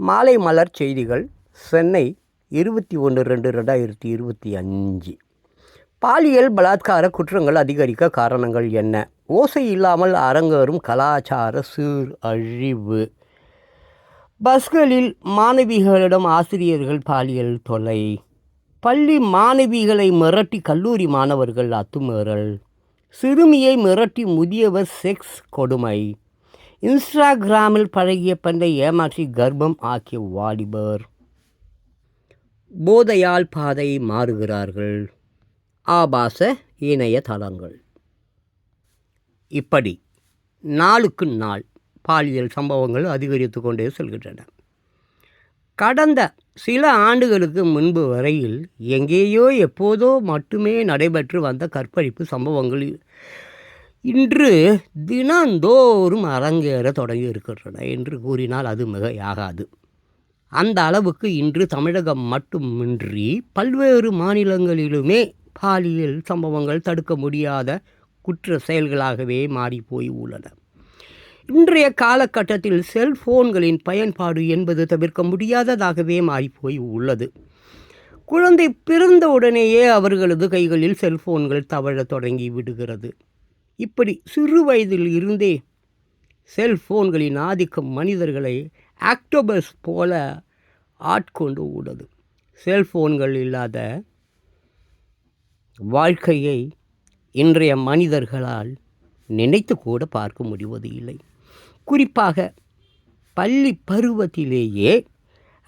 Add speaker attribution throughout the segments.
Speaker 1: மாலை மலர் செய்திகள் சென்னை இருபத்தி ஒன்று ரெண்டு ரெண்டாயிரத்தி இருபத்தி அஞ்சு. பாலியல் பலாத்கார குற்றங்கள் அதிகரிக்க காரணங்கள் என்ன? ஓசை இல்லாமல் அரங்கேறும் கலாச்சார சீர் அழிவு. பஸ்களில் மாணவிகளிடம் ஆசிரியர்கள் பாலியல் தொல்லை. பள்ளி மாணவிகளை மிரட்டி கல்லூரி மாணவர்கள் அத்துமீறல். சிறுமியை மிரட்டி முதியவர் செக்ஸ் கொடுமை. இன்ஸ்டாகிராமில் பழகிய பெண்ணை ஏமாற்றி கர்ப்பம் ஆக்கிய வாலிபர். போதையால் பாதை மாறுகிறார்கள். ஆபாச இணையதளங்கள். இப்படி நாளுக்கு நாள் பாலியல் சம்பவங்கள் அதிகரித்து கொண்டே செல்கின்றன. கடந்த சில ஆண்டுகளுக்கு முன்பு வரையில் எங்கேயோ எப்போதோ மட்டுமே நடைபெற்று வந்த கற்பழிப்பு சம்பவங்கள் இன்று தினந்தோறும் அரங்கேற தொடங்கி இருக்கின்றன என்று கூறினால் அது மிகையாகாது. அந்த அளவுக்கு இன்று தமிழகம் மட்டுமின்றி பல்வேறு மாநிலங்களிலுமே பாலியல் சம்பவங்கள் தடுக்க முடியாத குற்ற செயல்களாகவே மாறிப்போய் உள்ளன. இன்றைய காலகட்டத்தில் செல்போன்களின் பயன்பாடு என்பது தவிர்க்க முடியாததாகவே மாறிப்போய் உள்ளது. குழந்தை பிறந்தவுடனேயே அவர்களது கைகளில் செல்போன்கள் தவழத் தொடங்கி விடுகிறது. இப்படி சிறு வயதில் இருந்தே செல்ஃபோன்களின் ஆதிக்கம் மனிதர்களை ஆக்டோபஸ் போல ஆட்கொண்டு உள்ளது செல்ஃபோன்கள் இல்லாத வாழ்க்கையை இன்றைய மனிதர்களால் நினைத்து கூட பார்க்க முடிவது இல்லை. குறிப்பாக பள்ளி பருவத்திலேயே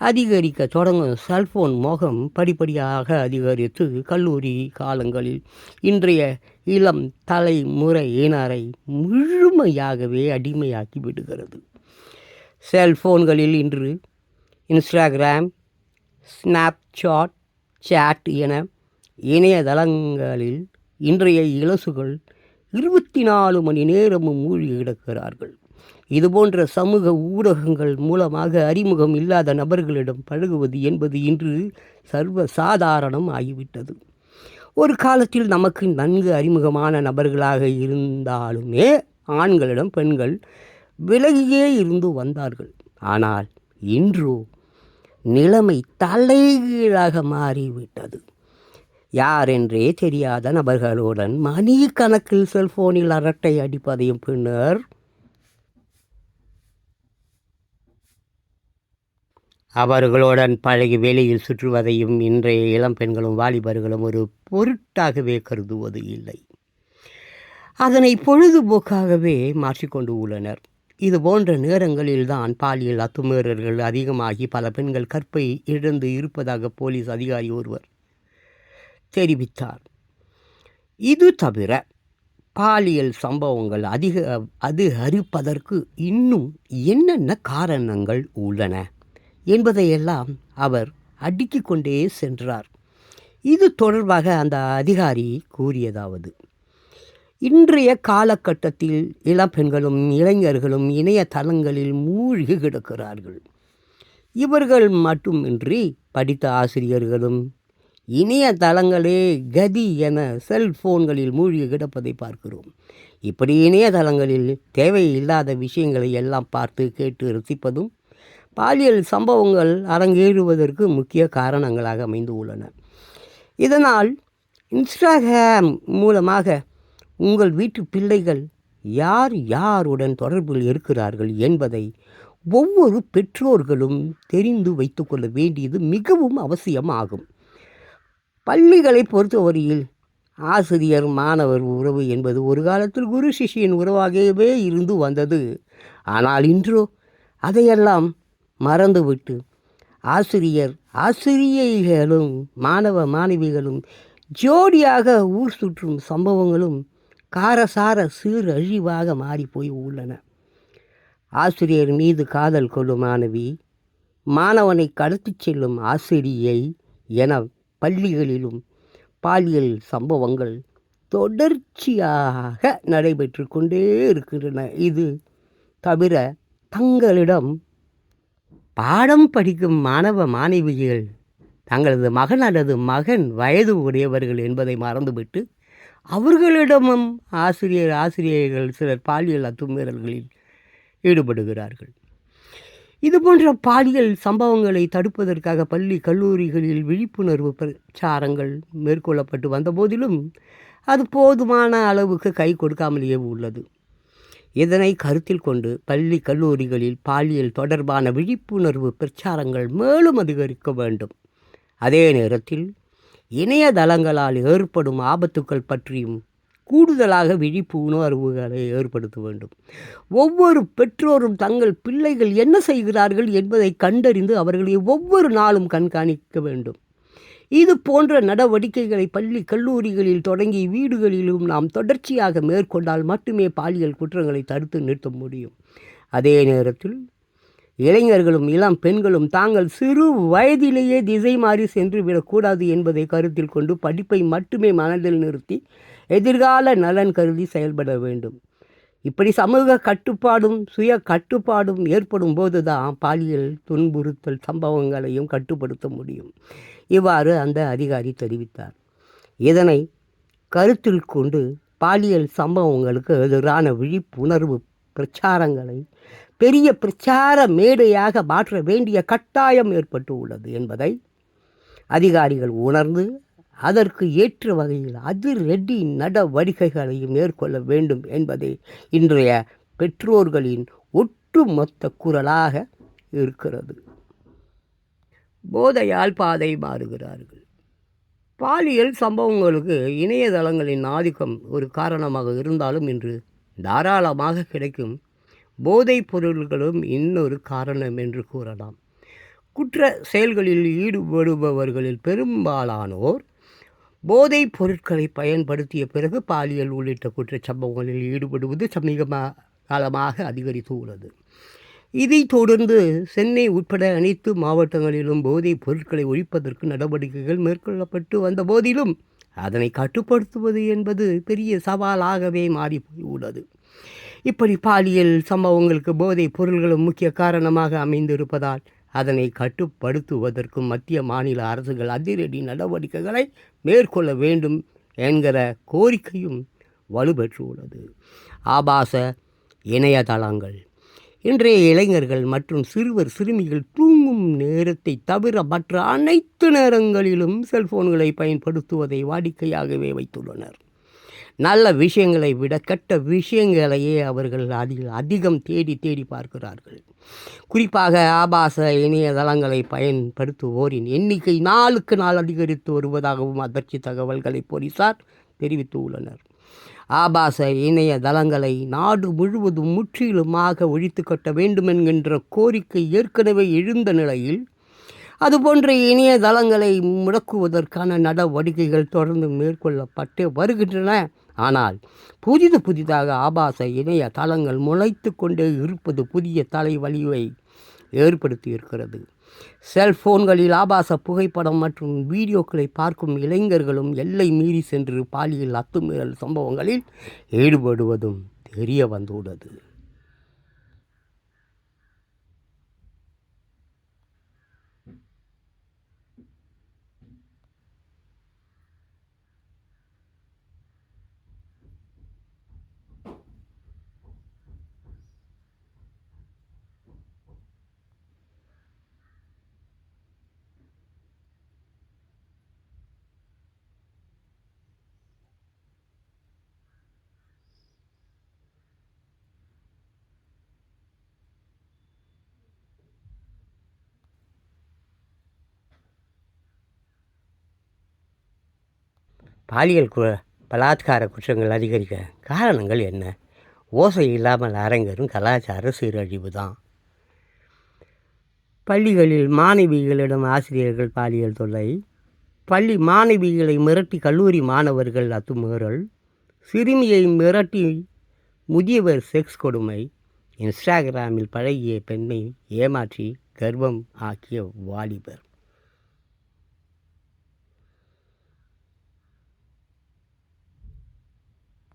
Speaker 1: அதிகரிக்க தொடங்கும் செல்போன் மோகம் படிப்படியாக அதிகரித்து கல்லூரி காலங்களில் இன்றைய இளம் தலைமுறையினரை முழுமையாகவே அடிமையாக்கி விடுகிறது. செல்போன்களில் இன்று இன்ஸ்டாகிராம் ஸ்னாப்சாட் சாட் என இணையதளங்களில் இன்றைய இலசுகள் இருபத்தி நாலு மணி நேரமும் மூழ்கி கிடக்கிறார்கள். இதுபோன்ற சமூக ஊடகங்கள் மூலமாக அறிமுகம் இல்லாத நபர்களிடம் பழகுவது என்பது இன்று சர்வ சாதாரணம் ஆகிவிட்டது. ஒரு காலத்தில் நமக்கு நன்கு அறிமுகமான நபர்களாக இருந்தாலுமே ஆண்களிடம் பெண்கள் விலகியே இருந்து வந்தார்கள். ஆனால் இன்றோ நிலைமை தலைகீழாக மாறிவிட்டது. யாரென்றே தெரியாத நபர்களுடன் மணி கணக்கில் செல்போனில் அரட்டை அடிப்பதையும் பின்னர் அவர்களுடன் பழகி வெளியில் சுற்றுவதையும் இன்றைய இளம் பெண்களும் வாலிபர்களும் ஒரு பொருட்டாகவே கருதுவது இல்லை. அதனை பொழுதுபோக்காகவே மாற்றிக்கொண்டு உள்ளனர். இது போன்ற நேரங்களில்தான் பாலியல் அத்துமீறல்கள் அதிகமாகி பல பெண்கள் கற்பை இழந்து இருப்பதாக போலீஸ் அதிகாரி ஒருவர் தெரிவித்தார். இது தவிர பாலியல் சம்பவங்கள் அதிக அதிகரிப்பதற்கு இன்னும் என்னென்ன காரணங்கள் உள்ளன? என்பதையெல்லாம் அவர் அடுக்கிக் கொண்டே சென்றார். இது தொடர்பாக அந்த அதிகாரி கூறியதாவது இன்றைய காலகட்டத்தில் இளப்பெண்களும் இளைஞர்களும் இணையதளங்களில் மூழ்கி கிடக்கிறார்கள். இவர்கள் மட்டுமின்றி படித்த ஆசிரியர்களும் இணையதளங்களே கதி என செல்போன்களில் மூழ்கி கிடப்பதை பார்க்கிறோம். இப்படி இணையதளங்களில் தேவையில்லாத விஷயங்களை எல்லாம் பார்த்து கேட்டு ரசிப்பதும் பாலியல் சம்பவங்கள் அரங்கேறுவதற்கு முக்கிய காரணங்களாக அமைந்து உள்ளன. இதனால் இன்ஸ்டாகிராம் மூலமாக உங்கள் வீட்டு பிள்ளைகள் யார் யாருடன் தொடர்பில் இருக்கிறார்கள் என்பதை ஒவ்வொரு பெற்றோர்களும் தெரிந்து வைத்துக்கொள்ள வேண்டியது மிகவும் அவசியமாகும். பள்ளிகளை பொறுத்தவரையில் ஆசிரியர் மாணவர் உறவு என்பது ஒரு காலத்தில் குரு சிஷியின் உறவாகவே இருந்து வந்தது. ஆனால் இன்றோ அதையெல்லாம் மறந்துவிட்டு. ஆசிரியர் ஆசிரியைகளும் மாணவ மாணவிகளும் ஜோடியாக ஊர் சுற்றும் சம்பவங்களும் காரசார சீரழிவாக மாறிப்போய் உள்ளன. ஆசிரியர் மீது காதல் கொள்ளும் மாணவி மாணவனை கடத்திச் செல்லும் ஆசிரியை என பள்ளிகளிலும் பாலியல் சம்பவங்கள் தொடர்ச்சியாக நடைபெற்று கொண்டே இருக்கின்றன. இது தவிர தங்களிடம் பாடம் படிக்கும் மாணவ மாணவிகள் தங்களது மகன் அல்லது மகன் வயது உடையவர்கள் என்பதை மறந்துவிட்டு அவர்களிடமும் ஆசிரியர் ஆசிரியர்கள் சிலர் பாலியல் அத்துமீறல்களில் ஈடுபடுகிறார்கள். இதுபோன்ற பாலியல் சம்பவங்களை தடுப்பதற்காக பள்ளி கல்லூரிகளில் விழிப்புணர்வு பிரச்சாரங்கள் மேற்கொள்ளப்பட்டு வந்த போதிலும் அது போதுமான அளவுக்கு கை கொடுக்காமலேயே உள்ளது. இதனை கருத்தில் கொண்டு பள்ளி கல்லூரிகளில் பாலியல் தொடர்பான விழிப்புணர்வு பிரச்சாரங்கள் மேலும் அதிகரிக்க வேண்டும். அதே நேரத்தில் இணையதளங்களால் ஏற்படும் ஆபத்துக்கள் பற்றியும் கூடுதலாக விழிப்பு உணர்வுகளை ஏற்படுத்த வேண்டும். ஒவ்வொரு பெற்றோரும் தங்கள் பிள்ளைகள் என்ன செய்கிறார்கள் என்பதை கண்டறிந்து அவர்களை ஒவ்வொரு நாளும் கண்காணிக்க வேண்டும். இது போன்ற நடவடிக்கைகளை பள்ளி கல்லூரிகளில் தொடங்கி வீடுகளிலும் நாம் தொடர்ச்சியாக மேற்கொண்டால் மட்டுமே பாலியல் குற்றங்களை தடுத்து நிறுத்த முடியும். அதே நேரத்தில் இளைஞர்களும் இளம் பெண்களும் தாங்கள் சிறு வயதிலேயே திசை மாறி சென்று விடக்கூடாது என்பதை கருத்தில் கொண்டு படிப்பை மட்டுமே மனதில் நிறுத்தி எதிர்கால நலன் கருதி செயல்பட வேண்டும். இப்படி சமூக கட்டுப்பாடும் சுய கட்டுப்பாடும் ஏற்படும் போது தான் பாலியல் துன்புறுத்தல் சம்பவங்களையும் கட்டுப்படுத்த முடியும். இவ்வாறு அந்த அதிகாரி தெரிவித்தார். இதனை கருத்தில் கொண்டு பாலியல் சம்பவங்களுக்கு எதிரான விழிப்புணர்வு பிரச்சாரங்களை பெரிய பிரச்சார மேடையாக மாற்ற வேண்டிய கட்டாயம் ஏற்பட்டு உள்ளது என்பதை அதிகாரிகள் உணர்ந்து அதற்கு ஏற்ற வகையில் அதிரடி நடவடிக்கைகளையும் மேற்கொள்ள வேண்டும் என்பதே இன்றைய பெற்றோர்களின் ஒட்டுமொத்த குரலாக இருக்கிறது. போதையால் பாதை மாறுகிறார்கள். பாலியல் சம்பவங்களுக்கு இணையதளங்களின் ஆதிக்கம் ஒரு காரணமாக இருந்தாலும் இன்று தாராளமாக கிடைக்கும். போதைப் பொருள்களும் இன்னொரு காரணம் என்று கூறலாம். குற்ற செயல்களில் ஈடுபடுபவர்களில் பெரும்பாலானோர் போதைப் பொருட்களை பயன்படுத்திய பிறகு பாலியல் உள்ளிட்ட குற்றச் சம்பவங்களில் ஈடுபடுவது சமீப காலமாக அதிகரித்து உள்ளது. இதைத் தொடர்ந்து சென்னை உட்பட அனைத்து மாவட்டங்களிலும் போதைப் பொருட்களை ஒழிப்பதற்கு நடவடிக்கைகள் மேற்கொள்ளப்பட்டு வந்த போதிலும் அதனை கட்டுப்படுத்துவது என்பது பெரிய சவாலாகவே மாறி உள்ளது இப்படி பாலியல் சம்பவங்களுக்கு போதைப் பொருள்களும் முக்கிய காரணமாக அமைந்திருப்பதால் அதனை கட்டுப்படுத்துவதற்கும் மத்திய மாநில அரசுகள் அதிரடி நடவடிக்கைகளை மேற்கொள்ள வேண்டும் என்கிற கோரிக்கையும் வலுப்பெற்றுள்ளது ஆபாச இணையதளங்கள். இன்றைய இளைஞர்கள் மற்றும் சிறுவர் சிறுமிகள் தூங்கும் நேரத்தை தவிர மற்ற அனைத்து நேரங்களிலும் செல்போன்களை பயன்படுத்துவதை வாடிக்கையாகவே வைத்துள்ளனர். நல்ல விஷயங்களை விட கெட்ட விஷயங்களையே அவர்கள் அதில் அதிகம் தேடி தேடி பார்க்கிறார்கள். குறிப்பாக ஆபாச இணையதளங்களை பயன்படுத்துவோரின் எண்ணிக்கை நாளுக்கு நாள் அதிகரித்து வருவதாகவும் அதிர்ச்சி தகவல்களை போலீசார் தெரிவித்துள்ளனர். ஆபாச இணையதளங்களை நாடு முழுவதும் முற்றிலுமாக ஒழித்து கட்ட வேண்டும் என்கின்ற கோரிக்கை ஏற்கனவே எழுந்த நிலையில் அதுபோன்ற இணையதளங்களை முடக்குவதற்கான நடவடிக்கைகள் தொடர்ந்து மேற்கொள்ளப்பட்டு வருகின்றன. ஆனால் புதிது புதிதாக ஆபாச இணைய தளங்கள் முளைத்து கொண்டே இருப்பது புதிய தலைவலிவை ஏற்படுத்தி இருக்கிறது செல்போன்களில் ஆபாச புகைப்படம் மற்றும் வீடியோக்களை பார்க்கும் இளைஞர்களும் எல்லை மீறி சென்று பாலியல் அத்துமீறல் சம்பவங்களில் ஈடுபடுவதும் தெரிய வந்துள்ளது. பாலியல் கு பலாத்கார குற்றங்கள் அதிகரிக்க காரணங்கள் என்ன? ஓசை இல்லாமல் அரங்கரும் கலாச்சார சீரழிவு தான். பள்ளிகளில் மாணவிகளிடம் ஆசிரியர்கள் பாலியல் தொல்லை. பள்ளி மாணவிகளை மிரட்டி கல்லூரி மாணவர்கள் அத்துமீறல். சிறுமியை மிரட்டி முதியவர் செக்ஸ் கொடுமை. இன்ஸ்டாகிராமில் பழகிய பெண்ணை ஏமாற்றி கர்வம் ஆக்கிய வாலிபர்.